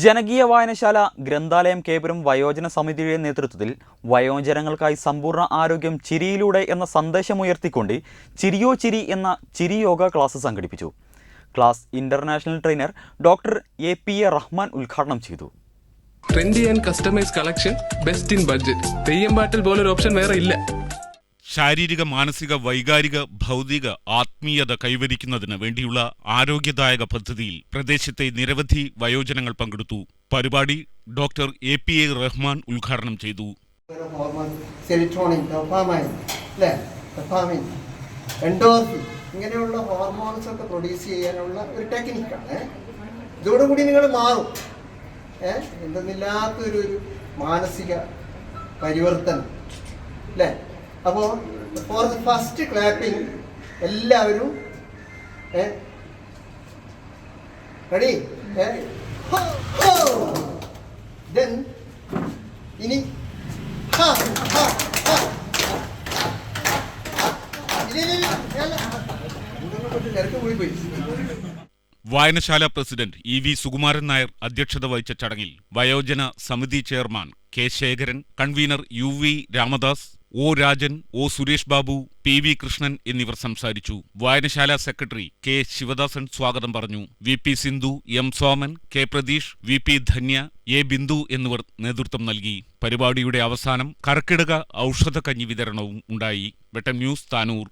ജനകീയ വായനശാല ഗ്രന്ഥാലയം കേപുരം വയോജന സമിതിയുടെ നേതൃത്വത്തിൽ വയോജനങ്ങൾക്കായി സമ്പൂർണ ആരോഗ്യം ചിരിയിലൂടെ എന്ന സന്ദേശമുയർത്തിക്കൊണ്ട് ചിരിയോ ചിരി എന്ന ചിരി യോഗ ക്ലാസ് സംഘടിപ്പിച്ചു. Class international trainer doctor A P A Rahman ഉദ്ഘാടനം ചെയ്തു. Trendy and customise collection best in budget. Theyyam പാട്ടിൽ പോലൊരു ഓപ്ഷൻ വേറെ ഇല്ല. ശാരീരിക മാനസിക വൈകാരിക ഭൗതിക ആത്മീയത കൈവരിക്കുന്നതിന് വേണ്ടിയുള്ള ആരോഗ്യദായക പദ്ധതിയിൽ പ്രദേശത്തെ നിരവധി വയോജനങ്ങൾ പങ്കെടുത്തു. പരിപാടി doctor A P A Rahman ഉദ്ഘാടനം ചെയ്തു. ഇങ്ങനെയുള്ള ഹോർമോൺസ് ഒക്കെ പ്രൊഡ്യൂസ് ചെയ്യാനുള്ള ഒരു ടെക്നിക്കാണ് ഇതോടുകൂടി നിങ്ങൾ മാറും. എന്തെന്നില്ലാത്തൊരു മാനസിക പരിവർത്തനം. അല്ലേ? അപ്പോൾ ഫോർ ദ ഫസ്റ്റ് ക്ലാപ്പിംഗ് എല്ലാവരും റെഡി ദെൻ ഇനി. വായനശാല president E V Sukumaran Nair അധ്യക്ഷത വഹിച്ച ചടങ്ങിൽ വയോജന സമിതി chairman K Sekharan convener U V Ramadas O Rajan O Suresh Babu P V Krishnan എന്നിവർ സംസാരിച്ചു. വായനശാല സെക്രട്ടറി കെ ശിവദാസൻ സ്വാഗതം പറഞ്ഞു. V P Sindhu M Soman K Pratheesh V P Dhanya A Bindu എന്നിവർ നേതൃത്വം നൽകി. പരിപാടിയുടെ അവസാനം കർക്കിടക ഔഷധ കഞ്ഞി വിതരണവും ഉണ്ടായി. വെട്ടം ന്യൂസ് താനൂർ.